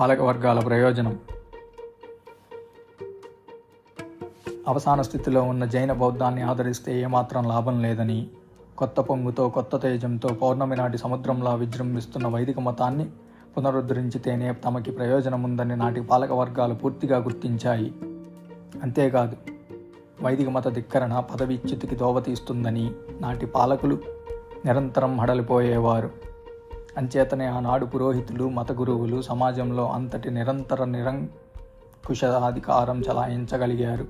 పాలక వర్గాల ప్రయోజనం. అవసాన స్థితిలో ఉన్న జైన బౌద్ధాన్ని ఆదరిస్తే ఏమాత్రం లాభం లేదని కొత్త పొంగుతో కొత్త తేజంతో పౌర్ణమి నాటి సముద్రంలా విజృంభిస్తున్న వైదిక మతాన్ని పునరుద్ధరించితేనే తమకి ప్రయోజనం ఉందని నాటి పాలక వర్గాలు పూర్తిగా గుర్తించాయి. అంతేకాదు వైదిక మత ధిక్కరణ పదవిచ్యుతికి దోవతీస్తుందని నాటి పాలకులు నిరంతరం హడలిపోయేవారు. అంచేతనే ఆనాడు పురోహితులు మత గురువులు సమాజంలో అంతటి నిరంతర నిరంకుశ అధికారం చలాయించగలిగారు.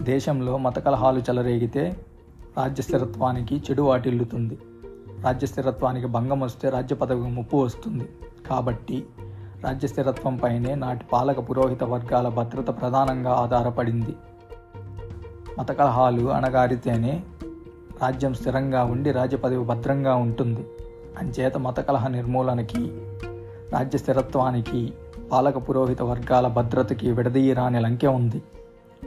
దేశంలో మత కలహాలు చెలరేగితే రాజ్య స్థిరత్వానికి చెడు వాటిల్లుతుంది. రాజ్య స్థిరత్వానికి భంగం వస్తే రాజ్య పదవికి ముప్పు వస్తుంది. కాబట్టి రాజ్య స్థిరత్వంపైనే నాటి పాలక పురోహిత వర్గాల భద్రత ప్రధానంగా ఆధారపడింది. మత కలహాలు అణగారితేనే రాజ్యం స్థిరంగా ఉండి రాజ్య పదవి భద్రంగా ఉంటుంది. అంచేత మత కలహ నిర్మూలనకి రాజ్య స్థిరత్వానికి పాలక పురోహిత వర్గాల భద్రతకి విడదీయరాని లంకె ఉంది.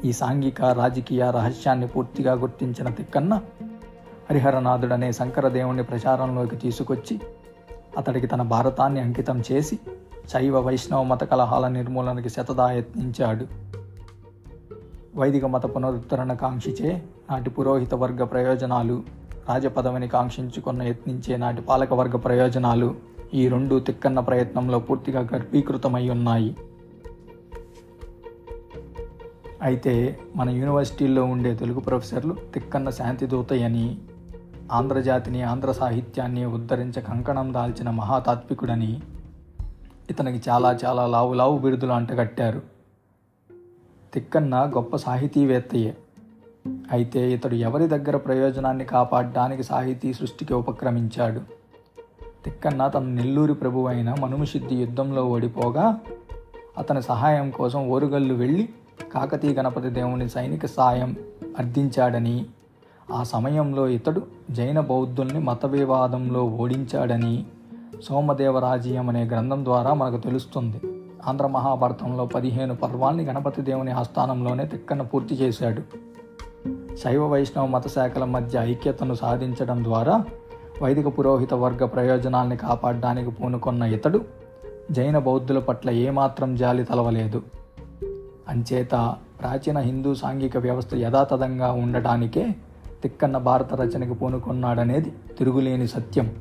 ఈ సాంఘిక రాజకీయ రహస్యాన్ని పూర్తిగా గుర్తించిన తిక్కన్న హరిహరనాథుడనే శంకరదేవుణ్ణి ప్రచారంలోకి తీసుకొచ్చి అతడికి తన భారతాన్ని అంకితం చేసి శైవ వైష్ణవ మత కలహాల నిర్మూలనకి శతదా యత్నించాడు. వైదిక మత పునరుద్ధరణ కాంక్షిచే నాటి పురోహిత వర్గ ప్రయోజనాలు రాజపదవిని కాంక్షించుకున్న యత్నించే నాటి పాలకవర్గ ప్రయోజనాలు ఈ రెండు తిక్కన్న ప్రయత్నంలో పూర్తిగా గర్భీకృతమై ఉన్నాయి. అయితే మన యూనివర్సిటీల్లో ఉండే తెలుగు ప్రొఫెసర్లు తిక్కన్న శాంతిదూతయని ఆంధ్రజాతిని ఆంధ్ర సాహిత్యాన్ని ఉద్ధరించ కంకణం దాల్చిన మహాతాత్వికుడని ఇతనికి చాలా చాలా లావు లావు బిరుదులు అంటగట్టారు. తిక్కన్న గొప్ప సాహితీవేత్తయే. అయితే ఇతడు ఎవరి దగ్గర ప్రయోజనాన్ని కాపాడడానికి సాహితీ సృష్టికి ఉపక్రమించాడు? తిక్కన్న తన నెల్లూరి ప్రభు అయిన మనుమసిద్ధి యుద్ధంలో ఓడిపోగా అతని సహాయం కోసం ఓరుగల్లు వెళ్ళి కాకతీయ గణపతి దేవుని సైనిక సాయం అర్థించాడని ఆ సమయంలో ఇతడు జైన బౌద్ధుల్ని మత వివాదంలో ఓడించాడని సోమదేవరాజీయం అనే గ్రంథం ద్వారా మనకు తెలుస్తుంది. ఆంధ్ర మహాభారతంలో పదిహేను పర్వాల్ని గణపతి దేవుని ఆస్థానంలోనే తిక్కన పూర్తి చేశాడు. శైవ వైష్ణవ మత శాఖల మధ్య ఐక్యతను సాధించడం ద్వారా వైదిక పురోహిత వర్గ ప్రయోజనాల్ని కాపాడడానికి పూనుకొన్న ఇతడు జైన బౌద్ధుల పట్ల ఏమాత్రం జాలి తలవలేదు. అంచేత ప్రాచీన హిందూ సాంఘిక వ్యవస్థ యథాతథంగా ఉండటానికే తిక్కన్న భారత రచనకు పూనుకొన్నాడనేది తిరుగులేని సత్యం.